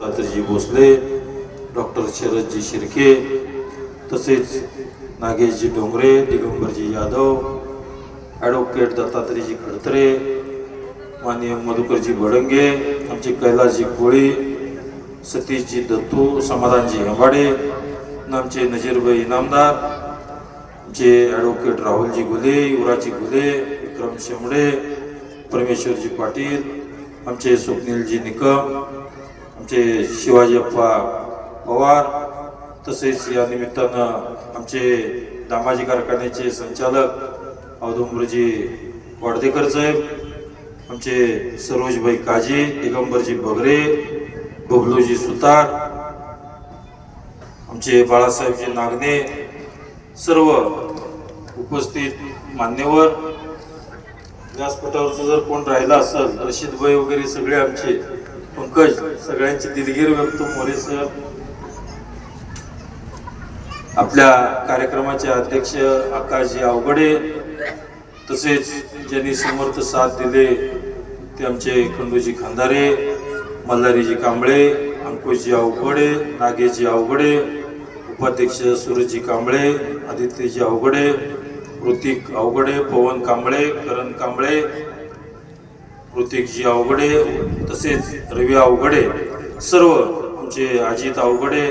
दादरजी Bhosale doctor शरदजी Shirke तसेच नागेशजी Dongre दिगंबरजी Yadav advocate Dattatreyji Khadtare माननीय मधुकरजी भडंगे आमचे कैलासजी कोळी सतीशजी दत्तू समाधानजी हेंबाडे आमचे नजीरबाई इनामदार आमचे ॲडव्होकेट राहुलजी गुले युवराजी गुले विक्रम शेंबडे परमेश्वरजी पाटील आमचे स्वप्नीलजी निकम आमचे शिवाजी अप्पा पवार तसेच या निमित्तानं आमचे दामाजी कारखान्याचे संचालक औदुंबरजी वाडदेकर साहेब आमचे सरोजभाई काजी दिगंबरजी बगरे बबलूजी सुतार आमचे बाळासाहेबजी नागने सर्व उपस्थित मान्यवर. व्यासपीठावरचं जर कोण राहिला असेल रशीदभाई वगैरे सगळे आमचे पंकज सगळ्यांची दिलगीर व्यक्त मोरे सर. आपल्या कार्यक्रमाचे अध्यक्ष आकाशजी अवघडे तसेच ज्यांनी समर्थ साथ दिले ते आमचे खंडूजी खांदारे मल्हारीजी कांबळे अंकुशजी अवघडे नागेजी अवघडे उपाध्यक्ष सूरजजी कांबळे आदित्यजी अवघडे ऋतिक अवघडे पवन कांबळे करण कांबळे ऋतिकजी अवघडे तसेच रवी अवघडे सर्व आमचे अजित अवघडे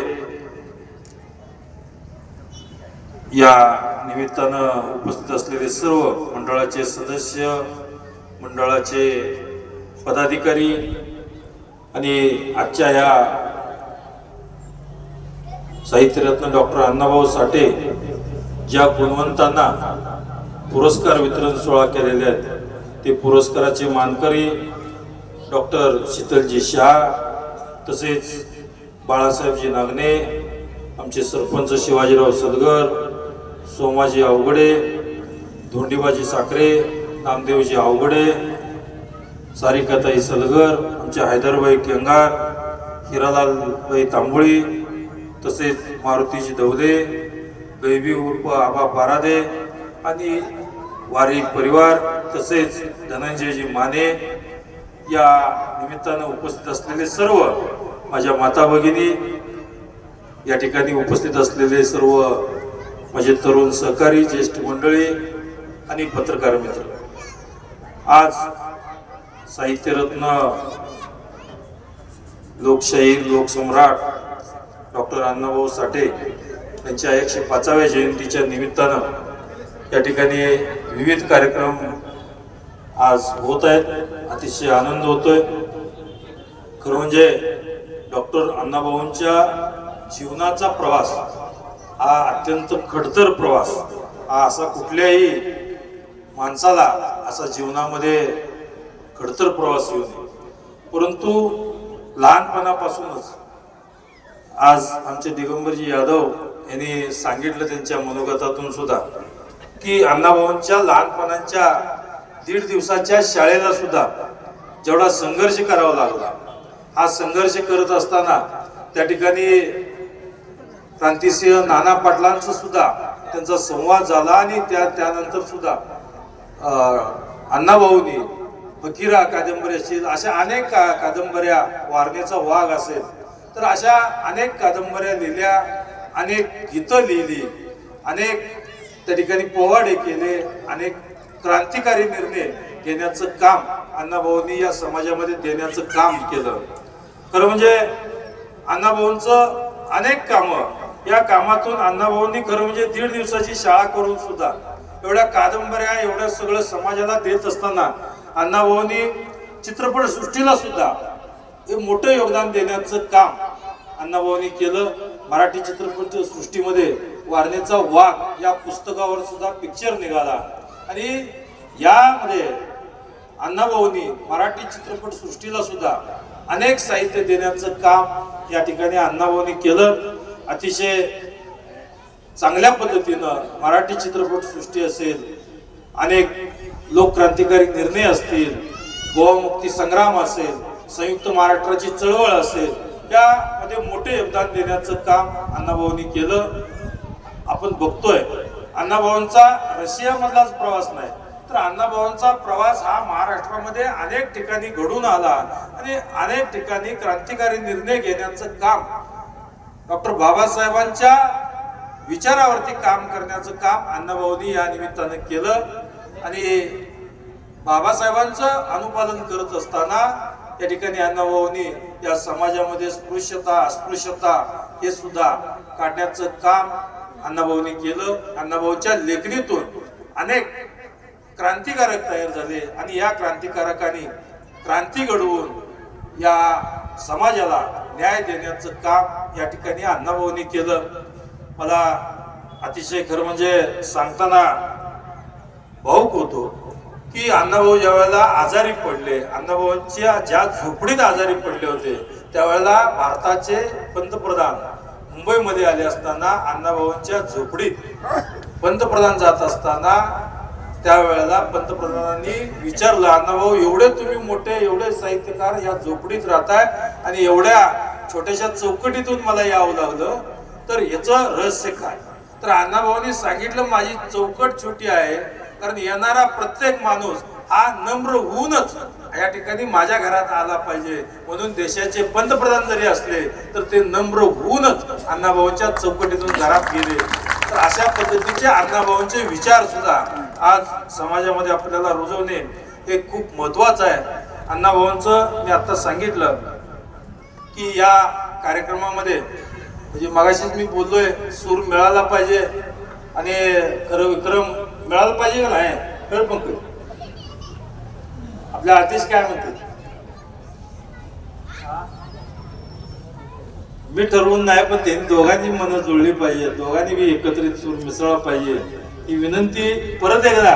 या निमित्तानं उपस्थित असलेले सर्व मंडळाचे सदस्य मंडळाचे पदाधिकारी आणि आजच्या या साहित्यरत्न डॉक्टर अण्णाभाऊ साठे ज्या गुणवंतांना पुरस्कार वितरण सोहळा केलेले आहेत ते पुरस्काराचे मानकरी डॉक्टर शीतलजी शहा तसेच बाळासाहेबजी नागणे आमचे सरपंच शिवाजीराव सदगर सोमाजी अवघडे धोंडीबाजी साखरे नामदेवजी अवघडे सारिकाताई सलगर आमचे हैदरबाई केंगार हिरालालबाई तांबोळी तसेच मारुतीजी दवदे गैबी उर्फ आबा पारादे आणि वारी परिवार तसेच धनंजयजी माने या निमित्तानं उपस्थित असलेले सर्व माझ्या माता भगिनी या ठिकाणी उपस्थित असलेले सर्व माझे तरुण सहकारी ज्येष्ठ मंडळी आणि पत्रकार मित्र. आज साहित्यरत्न लोकशाहीर लोकसम्राट डॉक्टर अण्णाभाऊ साठे यांच्या एकशे पाचाव्या जयंतीच्या निमित्तानं या ठिकाणी विविध कार्यक्रम आज होत आहेत. अतिशय आनंद होतोय. खरं म्हणजे डॉक्टर अण्णाभाऊंच्या जीवनाचा प्रवास हा अत्यंत खडतर प्रवास. हा असा कुठल्याही माणसाला असा जीवनामध्ये खडतर प्रवास येऊ नये. परंतु लहानपणापासूनच आज आमचे दिगंबरजी यादव यांनी सांगितलं त्यांच्या मनोगतातून सुद्धा. की अण्णाभाऊंच्या लहानपणाच्या दीड दिवसाच्या शाळेला सुद्धा जेवढा संघर्ष करावा लागला हा संघर्ष करत असताना त्या ठिकाणी क्रांतिसिंह नाना पाटलांचं सुद्धा त्यांचा संवाद झाला आणि त्या त्यानंतर सुद्धा अण्णाभाऊंनी अण्णाभाऊनी फकीरा कादंबरी असतील अशा अनेक का कादंबऱ्या वारणेचा वाघ असेल तर अशा अनेक कादंबऱ्या लिहिल्या अनेक गीतं लिहिली अनेक त्या ठिकाणी पोवाडे केले अनेक क्रांतिकारी निर्णय घेण्याचं काम अण्णाभाऊंनी या समाजामध्ये देण्याचं काम केलं. खरं म्हणजे अण्णाभाऊंचं अनेक कामं या कामातून अण्णाभाऊंनी खरं म्हणजे दीड दिवसाची शाळा करून सुद्धा एवढ्या कादंबऱ्या एवढ्या सगळं समाजाला देत असताना अण्णाभाऊंनी चित्रपट सृष्टीला सुद्धा हे मोठं योगदान देण्याचं काम अण्णाभाऊंनी केलं. मराठी चित्रपट सृष्टीमध्ये वारणेचा वाघ या पुस्तकावर सुद्धा पिक्चर निघाला. आणि यामध्ये अण्णाभाऊंनी मराठी चित्रपट सृष्टीला सुद्धा अनेक साहित्य देण्याचं काम या ठिकाणी अण्णाभाऊंनी केलं. अतिशय चांगल्या पद्धतीनं मराठी चित्रपट सृष्टी असेल अनेक लोकक्रांतिकारी निर्णय असतील गोवामुक्ती संग्राम असेल संयुक्त महाराष्ट्राची चळवळ असेल त्यामध्ये मोठे योगदान देण्याचं काम अण्णाभाऊंनी केलं. आपण बघतोय अण्णाभाऊंचा रशियामधलाच प्रवास नाही. तर अण्णाभाऊंचा प्रवास हा महाराष्ट्रामध्ये अनेक ठिकाणी घडून आला आणि अनेक ठिकाणी क्रांतिकारी निर्णय घेण्याचं काम डॉक्टर बाबासाहेबांच्या विचारावरती काम करण्याचं काम अण्णाभाऊनी या निमित्तानं केलं. आणि बाबासाहेबांचं अनुपालन करत असताना या ठिकाणी अण्णाभाऊनी या समाजामध्ये स्पृश्यता अस्पृश्यता हे सुद्धा काढण्याचं काम अण्णाभाऊनी केलं. अण्णाभाऊच्या लेखणीतून अनेक क्रांतिकारक तयार झाले आणि या क्रांतिकारकांनी क्रांती घडवून या समाजाला न्याय देण्याचं काम या ठिकाणी अण्णाभाऊनी केलं. मला अतिशय खरं म्हणजे सांगताना भाऊक होतो. की अण्णाभाऊ ज्या वेळेला आजारी पडले अण्णाभाऊंच्या ज्या झोपडीत आजारी पडले होते त्यावेळेला भारताचे पंतप्रधान मुंबईमध्ये आले असताना अण्णाभाऊंच्या झोपडीत पंतप्रधान जात असताना त्यावेळेला पंतप्रधानांनी विचारलं अण्णाभाऊ एवढे तुम्ही मोठे एवढे साहित्यकार या झोपडीत राहताय आणि एवढ्या छोट्याशा चौकटीतून मला यावं लागलं तर याचं रहस्य काय? तर अण्णाभाऊंनी सांगितलं माझी चौकट छोटी आहे कारण येणारा प्रत्येक माणूस हा नम्र होऊनच या ठिकाणी माझ्या घरात आला पाहिजे. म्हणून देशाचे पंतप्रधान जरी असले तर ते नम्र होऊनच अण्णाभाऊंच्या चौकटीतून घरात गेले. तर अशा पद्धतीचे अण्णाभाऊंचे विचार सुद्धा आज समाजामध्ये आपल्याला रुजवणे हे खूप महत्वाचं आहे. अण्णाभाऊंचं मी आता सांगितलं की या कार्यक्रमामध्ये म्हणजे मगाशीच मी बोललोय सूर मिळाला पाहिजे आणि खरं विक्रम मिळालं पाहिजे का नाही? तर मग आपल्या आदेश काय म्हणते मी ठरवून नाही पण त्यांनी दोघांनी मनं जुळली पाहिजे. दोघांनी बी एकत्रित सूर मिसळला पाहिजे. ही विनंती परत एकदा